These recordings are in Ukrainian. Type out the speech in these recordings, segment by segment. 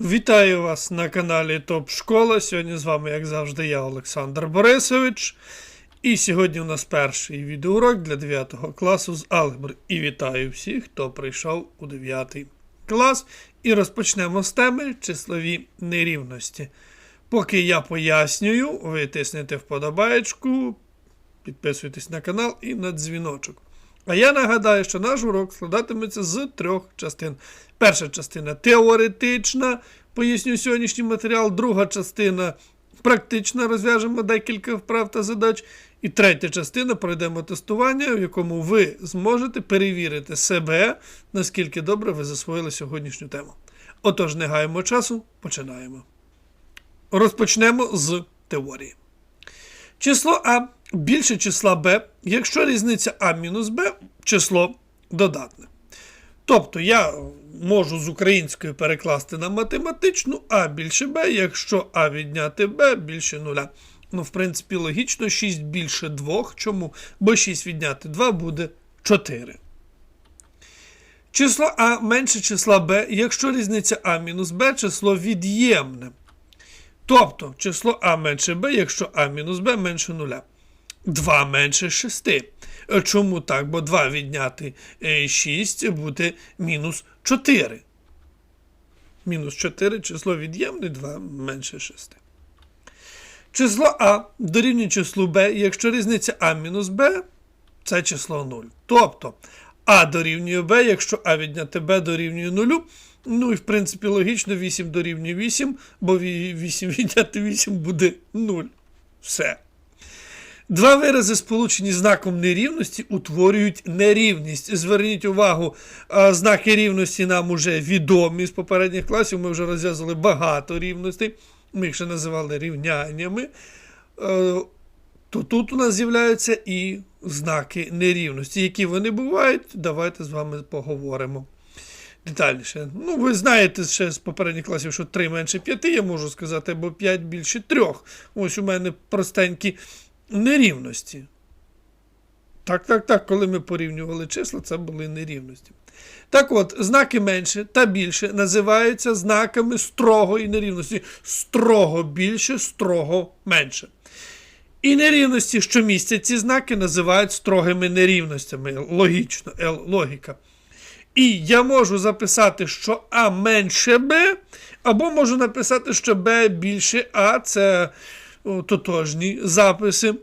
Вітаю вас на каналі Топ Школа. Сьогодні з вами, як завжди, я, Олександр Борисович. І сьогодні у нас перший відеоурок для 9 класу з алгебри. І вітаю всіх, хто прийшов у 9 клас. І розпочнемо з теми числові нерівності. Поки я пояснюю, ви тиснете вподобаєчку, підписуйтесь на канал і на дзвіночок. А я нагадаю, що наш урок складатиметься з трьох частин. Перша частина теоретична, поясню сьогоднішній матеріал. Друга частина практична, розв'яжемо декілька вправ та задач. І третя частина пройдемо тестування, в якому ви зможете перевірити себе, наскільки добре ви засвоїли сьогоднішню тему. Отож, не гаємо часу, починаємо. Розпочнемо з теорії. Число А більше числа Б, якщо різниця А мінус Б число додатне. Тобто я можу з української перекласти на математичну А більше Б, якщо А відняти Б більше нуля. Ну, в принципі, логічно, 6 більше 2. Чому? Бо 6 відняти 2 буде 4. Число А менше числа Б, якщо різниця А мінус Б число від'ємне. Тобто число А менше Б, якщо А мінус Б менше нуля. 2 менше 6. Чому так? Бо 2 відняти 6 буде мінус 4. Мінус 4 число від'ємне, 2 менше 6. Число А дорівнює числу Б, якщо різниця А мінус Б це число 0. Тобто А дорівнює Б, якщо А відняти Б дорівнює 0. Ну і в принципі логічно 8 дорівнює 8, бо 8 відняти 8 буде 0. Все. Два вирази, сполучені знаком нерівності, утворюють нерівність. Зверніть увагу, знаки рівності нам уже відомі з попередніх класів. Ми вже розв'язали багато рівностей. Ми їх ще називали рівняннями. Е, То тут у нас з'являються і знаки нерівності. Які вони бувають, давайте з вами поговоримо детальніше. Ну, ви знаєте ще з попередніх класів, що 3 менше 5, я можу сказати, або 5 більше 3. Ось у мене простенькі нерівності. Так, так, так, коли ми порівнювали числа, це були нерівності. Так от, знаки менше та більше називаються знаками строгої нерівності. Строго більше, строго менше. І нерівності, що містять ці знаки, називають строгими нерівностями. Логічно, Л, логіка. І я можу записати, що А менше Б, або можу написати, що Б більше А, це тотожні записи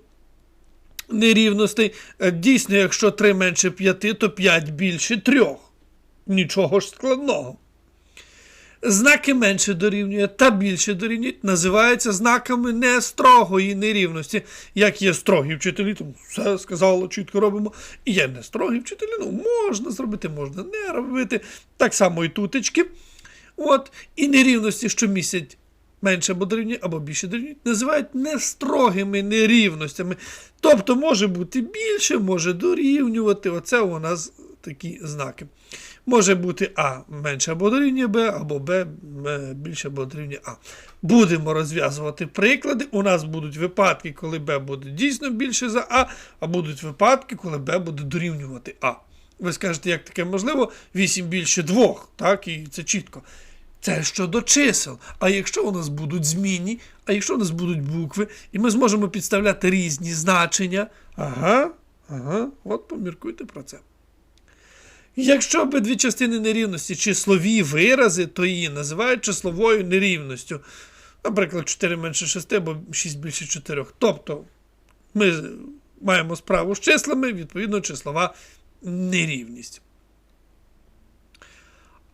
нерівностей. Е, Дійсно, якщо 3 менше 5, то 5 більше 3. Нічого ж складного. Знаки менше дорівнює та більше дорівнюють, називаються знаками нестрогої нерівності. Як є строгі вчителі, тому все сказало, чітко робимо. І є нестрогі вчителі, ну можна зробити, можна не робити. Так само і тутечки. От, І нерівності, що містять менше або дорівнює, або більше дорівнюють, називають нестрогими нерівностями. Тобто може бути більше, може дорівнювати. Оце у нас такі знаки. Може бути А менше або дорівнює Б, або Б більше або дорівнює А. Будемо розв'язувати приклади. У нас будуть випадки, коли Б буде дійсно більше за А, а будуть випадки, коли Б буде дорівнювати А. Ви скажете, як таке можливо? 8 більше 2, так, і це чітко. Це щодо чисел. А якщо у нас будуть змінні, а якщо у нас будуть букви, і ми зможемо підставляти різні значення. Ага, ага, от поміркуйте про це. Якщо обидві частини нерівності числові вирази, то її називають числовою нерівністю. Наприклад, 4 менше 6 або 6 більше 4. Тобто ми маємо справу з числами, відповідно, числова нерівність.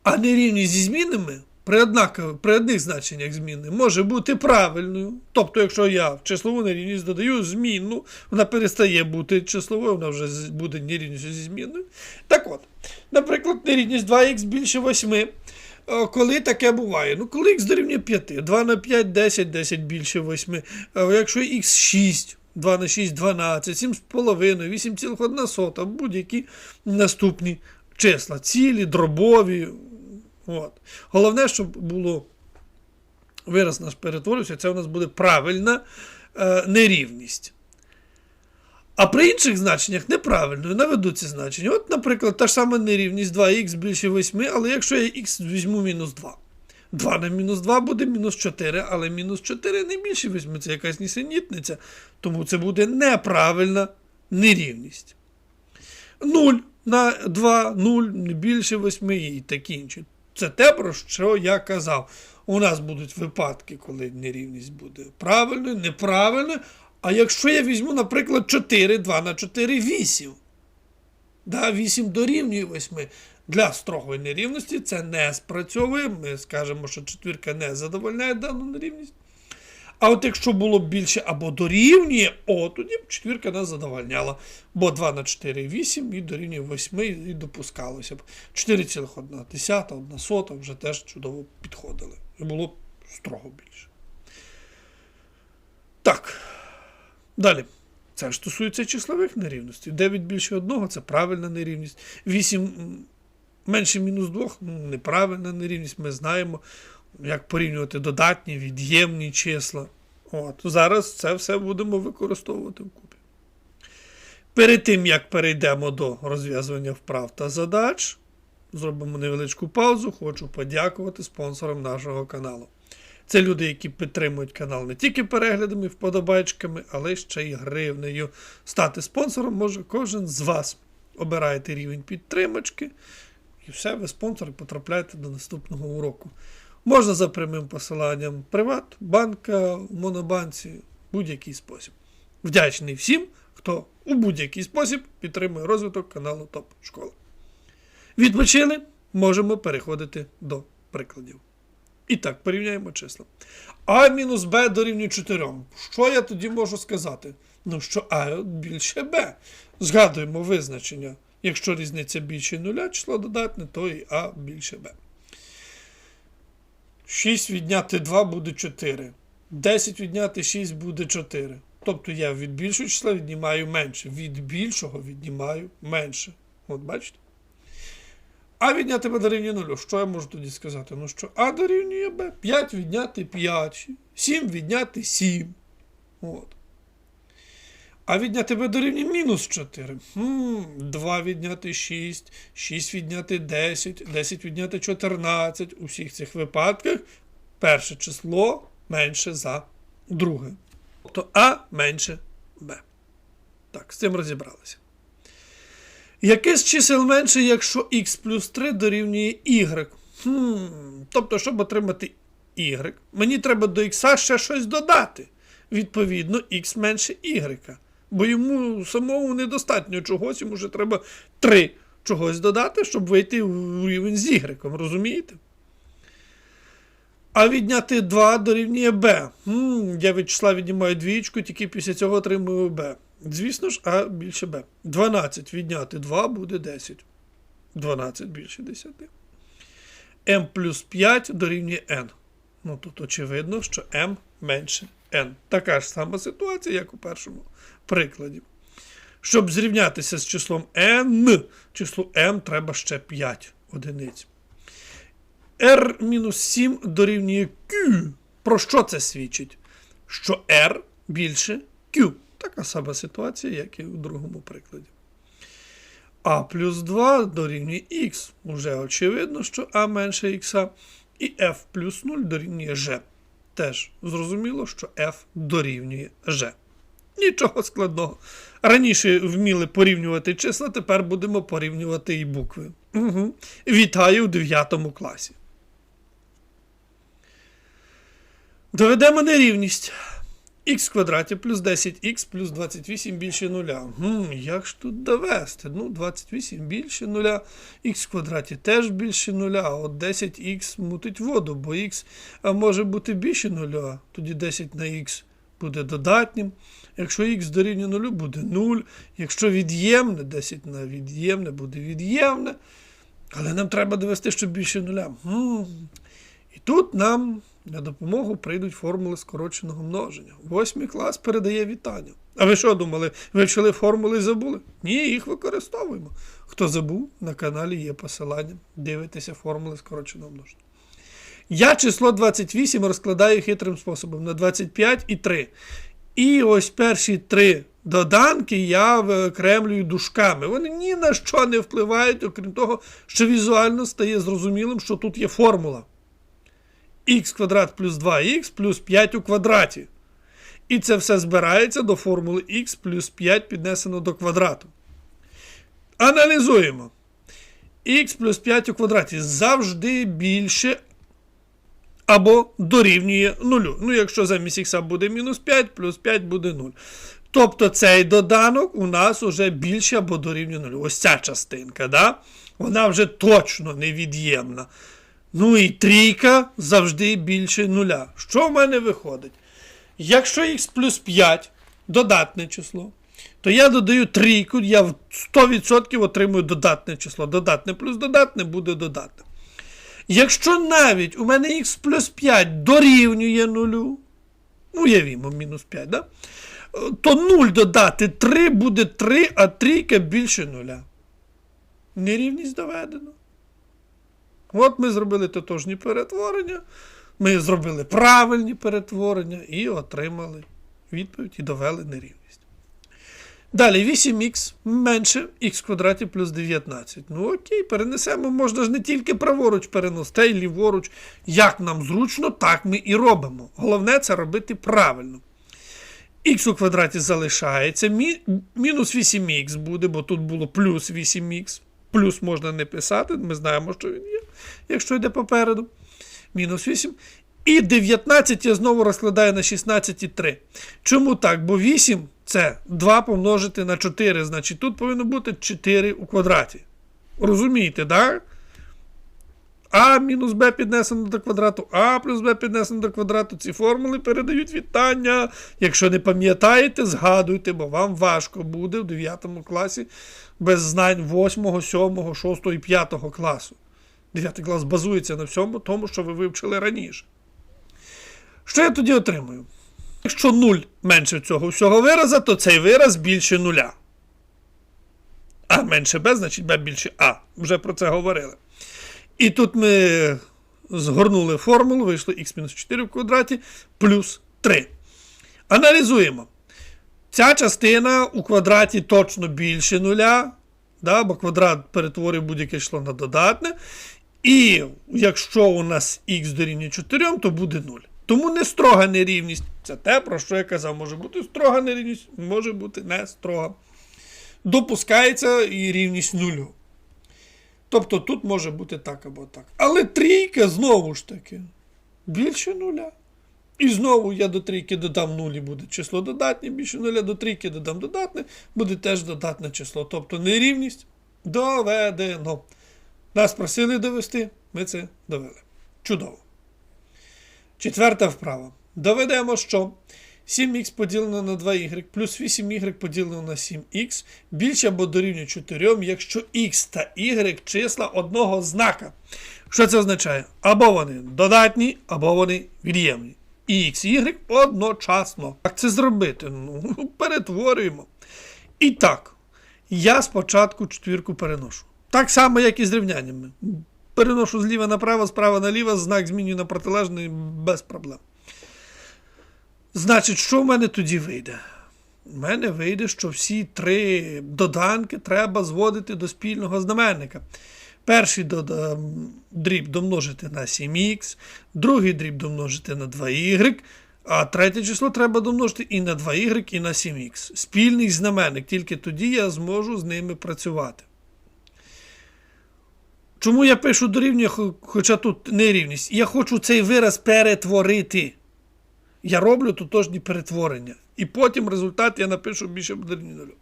А нерівність зі змінами при, однакових, при одних значеннях зміни може бути правильною. Тобто, якщо я в числову нерівність додаю змінну, вона перестає бути числовою, вона вже буде нерівністю зі змінною. Так от, наприклад, нерівність 2х більше 8. Е, Коли таке буває? Ну, коли х дорівнює 5, 2 на 5 10, 10 більше 8. Е, Якщо х 6, 2 на 6 12, 7,5, 8,1, будь-які наступні числа, цілі, дробові. От. Головне, щоб було вираз наш перетворився, це у нас буде правильна е, нерівність. А при інших значеннях неправильно наведу ці значення. От, наприклад, та ж сама нерівність 2х більше 8, але якщо я х візьму мінус 2. 2 на мінус 2 буде мінус 4, але мінус 4 не більше 8. Це якась нісенітниця. Тому це буде неправильна нерівність. 0 на 2, 0 не більше 8 і таке інше. Це те, про що я казав. У нас будуть випадки, коли нерівність буде правильною, неправильною. А якщо я візьму, наприклад, 4, 2 на 4, 8. Да, 8 дорівнює 8. Для строгої нерівності це не спрацьовує. Ми скажемо, що четвірка не задовольняє дану нерівність. А от якщо було б більше або дорівнює, о, тоді б четвірка нас задовольняла. Бо 2 на 4 8 і дорівнює 8 і допускалося б. 4,1 1 сота вже теж чудово підходили. І було б строго більше. Так. Далі. Це ж стосується числових нерівностей. 9 більше 1 це правильна нерівність. 8 менше мінус 2 неправильна нерівність. Ми знаємо, як порівнювати додатні, від'ємні числа. От. Зараз це все будемо використовувати вкупі. Перед тим, як перейдемо до розв'язування вправ та задач, зробимо невеличку паузу. Хочу подякувати спонсорам нашого каналу. Це люди, які підтримують канал не тільки переглядами вподобайчиками, але ще й гривнею. Стати спонсором може кожен з вас. Обираєте рівень підтримочки, і все, ви спонсори потрапляєте до наступного уроку. Можна за прямим посиланням Приват, банка, Монобанці, будь-який спосіб. Вдячний всім, хто у будь-який спосіб підтримує розвиток каналу Топ Школа. Відпочили, можемо переходити до прикладів. І так, порівняємо числа. А мінус Б дорівнює 4. Що я тоді можу сказати? Ну, що А більше Б. Згадуємо визначення. Якщо різниця більше нуля, число додатне, то і А більше Б. 6 відняти 2 буде 4. 10 відняти 6 буде 4. Тобто я від більшого числа віднімаю менше. Від більшого віднімаю менше. От бачите? А відняти Б дорівнює 0. Що я можу тоді сказати? Ну що А дорівнює Б. 5 відняти 5. 7 відняти 7. От. А відняти Б дорівнює мінус 4. Хм, 2 відняти 6, 6 відняти 10, 10 відняти 14. У всіх цих випадках перше число менше за друге. Тобто А менше Б. Так, з цим розібралися. Яке з чисел менше, якщо х плюс 3 дорівнює y? Хм, тобто, щоб отримати y, мені треба до х ще щось додати. Відповідно, х менше y. Бо йому самому недостатньо чогось, йому вже треба 3 чогось додати, щоб вийти в рівень з y, розумієте? А відняти 2 дорівнює. Хм, я від числа віднімаю двічку, тільки після цього отримую b. Звісно ж, а більше b. 12 відняти 2 буде 10. 12 більше 10. m плюс 5 дорівнює n. Ну тут очевидно, що m менше n. Така ж сама ситуація, як у першому прикладі. Щоб зрівнятися з числом n, числу m треба ще 5 одиниць. R-7 дорівнює Q. Про що це свідчить? Що R більше Q. Така сама ситуація, як і у другому прикладі. А плюс 2 дорівнює Х. Уже очевидно, що А менше Х. І F плюс 0 дорівнює G. Теж зрозуміло, що F дорівнює G. Нічого складного. Раніше вміли порівнювати числа, тепер будемо порівнювати і букви. Угу. Вітаю у 9 класі. Доведемо нерівність. Х квадраті плюс 10х плюс 28 більше нуля. Гм, як ж тут довести? Ну, 28 більше нуля, х квадраті теж більше нуля, от 10х мутить воду, бо х може бути більше нуля, тоді 10 на х буде додатнім. Якщо х дорівнює нулю, буде 0. Якщо від'ємне, 10 на від'ємне буде від'ємне. Але нам треба довести, що більше нуля. Гм. І тут нам на допомогу прийдуть формули скороченого множення. Восьмий клас передає вітання. А ви що думали? Вивчили формули і забули? Ні, їх використовуємо. Хто забув, на каналі є посилання. Дивитеся формули скороченого множення. Я число 28 розкладаю хитрим способом на 25 і 3. І ось перші три доданки я виокремлюю дужками. Вони ні на що не впливають, окрім того, що візуально стає зрозумілим, що тут є формула. Х квадрат плюс 2х плюс 5 у квадраті. І це все збирається до формули х плюс 5 піднесено до квадрату. Аналізуємо. х плюс 5 у квадраті завжди більше або дорівнює 0. Ну, якщо замість х буде мінус 5, плюс 5 буде 0. Тобто цей доданок у нас вже більше або дорівнює 0. Ось ця частинка, да? вона вже точно невід'ємна. Ну і трійка завжди більше нуля. Що в мене виходить? Якщо х плюс 5 додатне число, то я додаю трійку, я в 100% отримую додатне число. Додатне плюс додатне буде додатне. Якщо навіть у мене х плюс 5 дорівнює нулю, ну, уявімо, мінус 5, да? то 0 додати 3 буде 3, а трійка більше нуля. Нерівність доведено. От ми зробили тотожні перетворення, ми зробили правильні перетворення і отримали відповідь і довели нерівність. Далі 8х менше х квадраті плюс 19. Ну окей, перенесемо, можна ж не тільки праворуч переносити, а й ліворуч. Як нам зручно, так ми і робимо. Головне це робити правильно. Х у квадраті залишається, мінус 8х буде, бо тут було плюс 8х. Плюс можна не писати, ми знаємо, що він є, якщо йде попереду. Мінус 8. І 19 я знову розкладаю на 16 і 3. Чому так? Бо 8 це 2 помножити на 4. Значить, тут повинно бути 4 у квадраті. Розумієте, так? А мінус b піднесено до квадрату, а плюс b піднесено до квадрату. Ці формули передають вітання. Якщо не пам'ятаєте, згадуйте, бо вам важко буде в 9 класі без знань 8, 7, 6 і 5 класу. 9 клас базується на всьому тому, що ви вивчили раніше. Що я тоді отримую? Якщо 0 менше цього всього вираза, то цей вираз більше нуля. А менше b, значить b більше А. Вже про це говорили. І тут ми згорнули формулу, вийшло х-4 в квадраті плюс 3. Аналізуємо. Ця частина у квадраті точно більше нуля, да, бо квадрат перетворює будь-яке число на додатне. І якщо у нас х дорівнює 4, то буде 0. Тому не строга нерівність. Це те, про що я казав, може бути строга нерівність, може бути не строга. Допускається і рівність нулю. Тобто тут може бути так або так. Але трійка знову ж таки більше нуля. І знову я до трійки додам 0 буде число додатнє, більше нуля до трійки додам додатне, буде теж додатне число. Тобто нерівність доведено. Нас просили довести, ми це довели. Чудово. Четверта вправа. Доведемо, що 7х поділено на 2y плюс 8y поділено на 7х більше або дорівнює 4, якщо х та y числа одного знака. Що це означає? Або вони додатні, або вони від'ємні. І x y одночасно. Як це зробити? Ну, перетворюємо. І так, я спочатку четвірку переношу. Так само, як і з рівняннями. Переношу зліва направо, справа наліво, знак змінюю на протилежний без проблем. Значить, що в мене тоді вийде? У мене вийде, що всі три доданки треба зводити до спільного знаменника. Перший дріб домножити на 7х, другий дріб домножити на 2y, а третє число треба домножити і на 2y, і на 7х. Спільний знаменник, тільки тоді я зможу з ними працювати. Чому я пишу дорівнює, хоча тут нерівність? Я хочу цей вираз перетворити. Я роблю тотожні перетворення. І потім результат я напишу більше дорівнює нулю.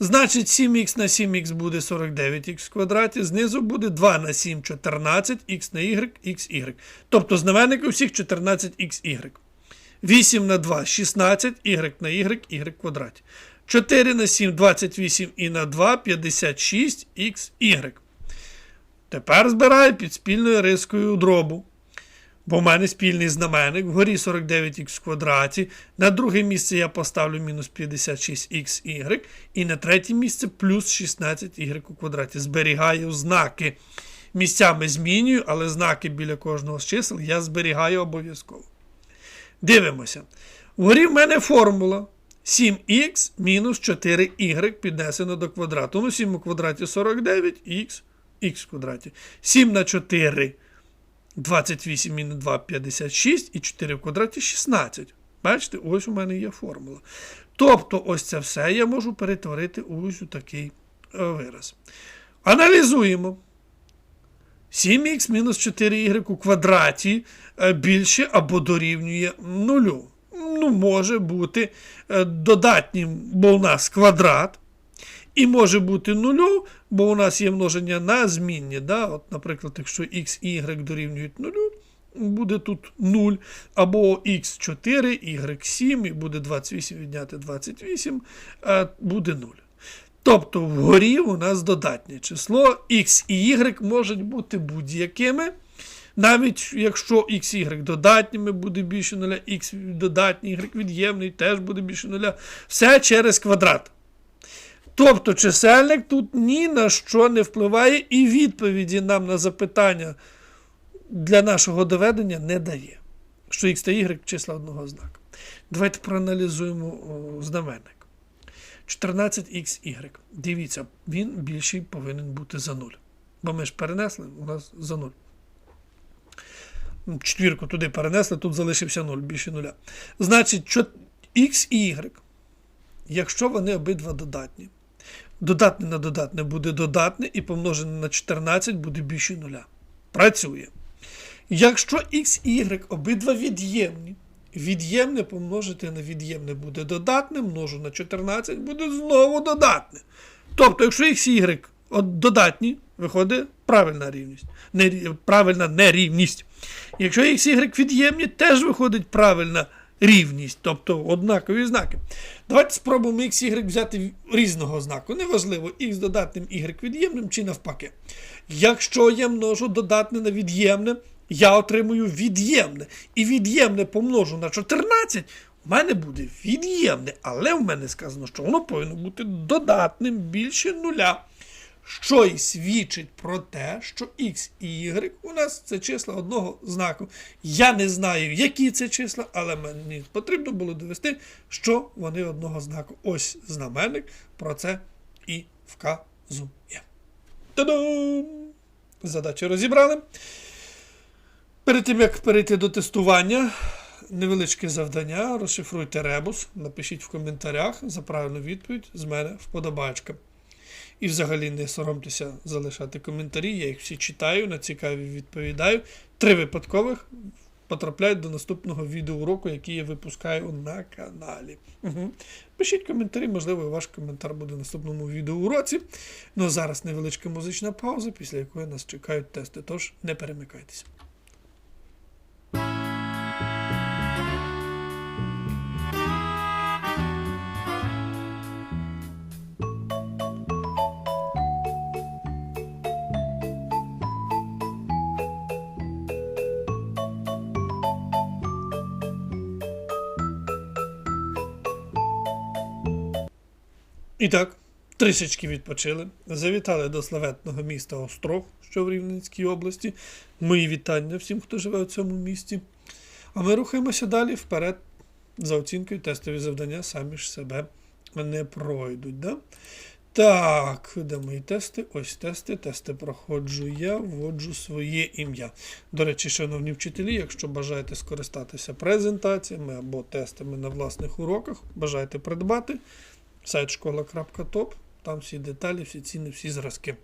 Значить, 7х на 7х буде 49х в квадраті, знизу буде 2 на 7 14, х на y, xy. Тобто знаменник у всіх 14xy. 8 на 2 16, y на y, y квадраті. 4 на 7 28 і на 2 56 xy. Тепер збираю під спільною рискою дробу. Бо в мене спільний знаменник, вгорі 49х в квадраті, на друге місце я поставлю мінус 56xy, і на третє місце плюс 16y у квадраті. Зберігаю знаки. Місцями змінюю, але знаки біля кожного з чисел я зберігаю обов'язково. Дивимося. Вгорі в мене формула 7х мінус 4y піднесено до квадрату. Ну, 7 у квадраті 49х, х в квадраті. 7 на 4 28 мінус 2 56 і 4 в квадраті 16. Бачите, ось у мене є формула. Тобто, ось це все я можу перетворити ось у такий е, вираз. Аналізуємо. 7х мінус 4y у квадраті е, більше або дорівнює нулю. Ну, може бути е, додатнім, бо у нас квадрат. І може бути нулю, бо у нас є множення на змінні. Да? От, наприклад, якщо x і y дорівнюють нулю, буде тут 0, або x4, y7, і буде 28 відняти 28, е, буде 0. Тобто вгорі у нас додатнє число x і y можуть бути будь-якими. Навіть якщо x y додатніми буде більше нуля, x додатній, y від'ємний теж буде більше нуля. Все через квадрат. Тобто чисельник тут ні на що не впливає, і відповіді нам на запитання для нашого доведення не дає. Що x та y числа одного знака. Давайте проаналізуємо знаменник. 14xy. Дивіться, він більший повинен бути за 0. Бо ми ж перенесли, у нас за 0. Четвірку туди перенесли, тут залишився 0, більше 0. Значить, x і y, якщо вони обидва додатні, додатне на додатне буде додатне і помножене на 14 буде більше 0. Працює. Якщо x y обидва від'ємні, від'ємне помножити на від'ємне буде додатне, множу на 14 буде знову додатне. Тобто, якщо x y додатні, виходить правильна рівність. Не, правильна нерівність. Якщо x y від'ємні, теж виходить правильна рівність, тобто однакові знаки. Давайте спробуємо x y взяти різного знаку. Неважливо, x додатним, y від'ємним чи навпаки. Якщо я множу додатне на від'ємне, я отримую від'ємне. І від'ємне помножу на 14, у мене буде від'ємне, але в мене сказано, що воно повинно бути додатним більше нуля. Що й свідчить про те, що x і y у нас це числа одного знаку. Я не знаю, які це числа, але мені потрібно було довести, що вони одного знаку. Ось знаменник про це і вказує. Та-дам! Задачі розібрали. Перед тим, як перейти до тестування, невеличке завдання, розшифруйте ребус, напишіть в коментарях за правильну відповідь з мене вподобачка. І взагалі не соромтеся залишати коментарі, я їх всі читаю, на цікаві відповідаю. Три випадкових потрапляють до наступного відеоуроку, який я випускаю на каналі. Угу. Пишіть коментарі, можливо, ваш коментар буде в наступному відеоуроці. Ну зараз невеличка музична пауза, після якої нас чекають тести. Тож не перемикайтеся. І так, трішечки відпочили. Завітали до славетного міста Острог, що в Рівненській області. Мої вітання всім, хто живе у цьому місті. А ми рухаємося далі вперед. За оцінкою тестові завдання самі ж себе не пройдуть. Да? Так, де мої тести? Ось тести. Тести проходжу я, вводжу своє ім'я. До речі, шановні вчителі, якщо бажаєте скористатися презентаціями або тестами на власних уроках, бажаєте придбати сайт школа.топ, там всі деталі, всі ціни, всі зразки.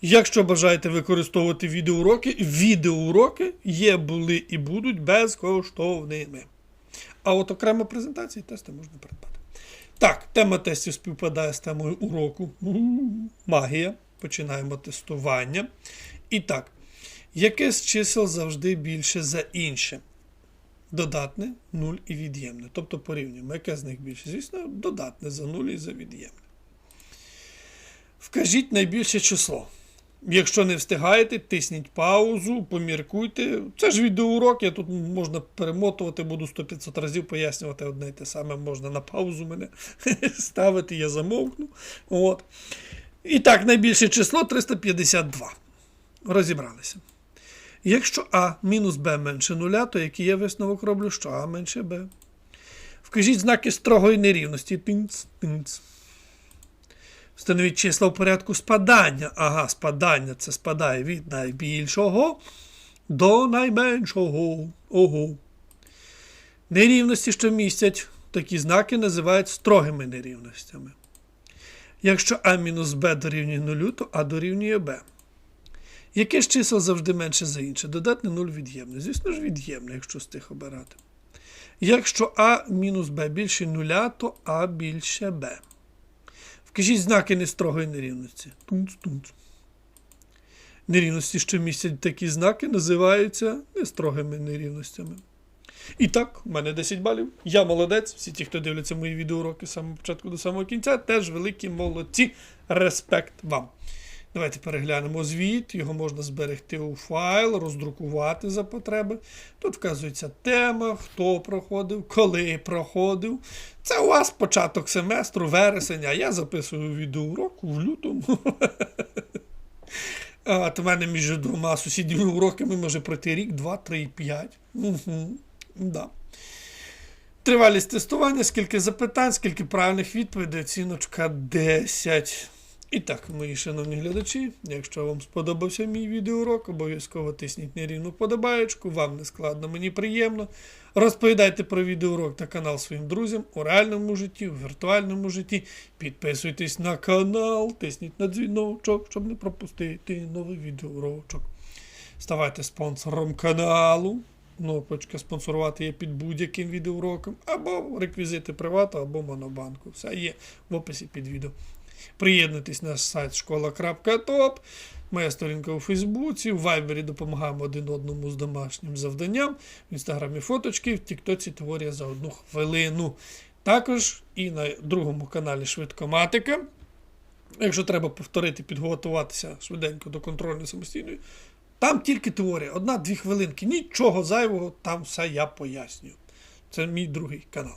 Якщо бажаєте використовувати відеоуроки, відеоуроки є, були і будуть безкоштовними. А от окремо презентації тести можна придбати. Так, тема тестів співпадає з темою уроку. Магія. Починаємо тестування. І так, яке з чисел завжди більше за інше? Додатне, 0 і від'ємне. Тобто порівнюємо, яке з них більше? Звісно, додатне за 0 і за від'ємне. Вкажіть найбільше число. Якщо не встигаєте, тисніть паузу, поміркуйте. Це ж відеоурок, я тут можна перемотувати, буду 100-500 разів пояснювати одне і те саме. Можна на паузу мене ставити, я замовкну. От. І так, найбільше число 352. Розібралися. Якщо А мінус Б менше нуля, то який я висновок роблю, що А менше Б. Вкажіть знаки строгої нерівності. Тинц, тинц. Встановіть числа в порядку спадання. Ага, спадання це спадає від найбільшого до найменшого. Ого. Нерівності, що містять такі знаки, називають строгими нерівностями. Якщо а мінус b дорівнює 0, то а дорівнює b. Яке ж число завжди менше за інше? Додатне 0 від'ємне. Звісно ж, від'ємне, якщо з тих обирати. Якщо а мінус b більше 0, то а більше b. Вкажіть знаки нестрогої нерівності. Тунц-тунц. Нерівності, що містять такі знаки, називаються нестрогими нерівностями. І так, у мене 10 балів. Я молодець. Всі ті, хто дивляться мої відеоуроки з самого початку до самого кінця, теж великі молодці. Респект вам. Давайте переглянемо звіт. Його можна зберегти у файл, роздрукувати за потреби. Тут вказується тема, хто проходив, коли проходив. Це у вас початок семестру, вересень, а я записую відеоурок в лютому. От у мене між двома сусідніми уроками може пройти рік, два, три, п'ять. Угу. Да. Тривалість тестування, скільки запитань, скільки правильних відповідей, оціночка 10. І так, мої шановні глядачі, якщо вам сподобався мій відеоурок, обов'язково тисніть нерівну подобаєчку, вам не складно, мені приємно. Розповідайте про відеоурок та канал своїм друзям у реальному житті, у віртуальному житті. Підписуйтесь на канал, тисніть на дзвіночок, щоб не пропустити новий відеоурочок. Ставайте спонсором каналу. Кнопочка спонсорувати є під будь-яким відеоуроком, або реквізити привату, або монобанку. Все є в описі під відео. Приєднуйтесь на сайт школа.топ, моя сторінка у Фейсбуці, в Вайбері допомагаємо один одному з домашнім завданням, в інстаграмі фоточки, в Тіктоці теорія за одну хвилину. Також і на другому каналі Швидкоматика. Якщо треба повторити, підготуватися швиденько до контрольної самостійної, там тільки теорія, одна-дві хвилинки, нічого зайвого, там все я пояснюю. Це мій другий канал.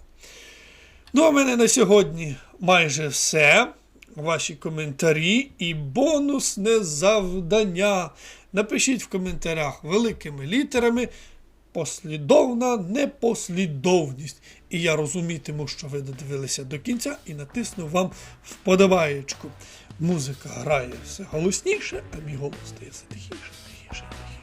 Ну, а в мене на сьогодні майже все. Ваші коментарі і бонусне завдання. Напишіть в коментарях великими літерами послідовна непослідовність. І я розумітиму, що ви додивилися до кінця, і натисну вам вподобаєчку. Музика грає все голосніше, а мій голос стає все тихіше, тихіше, тихіше.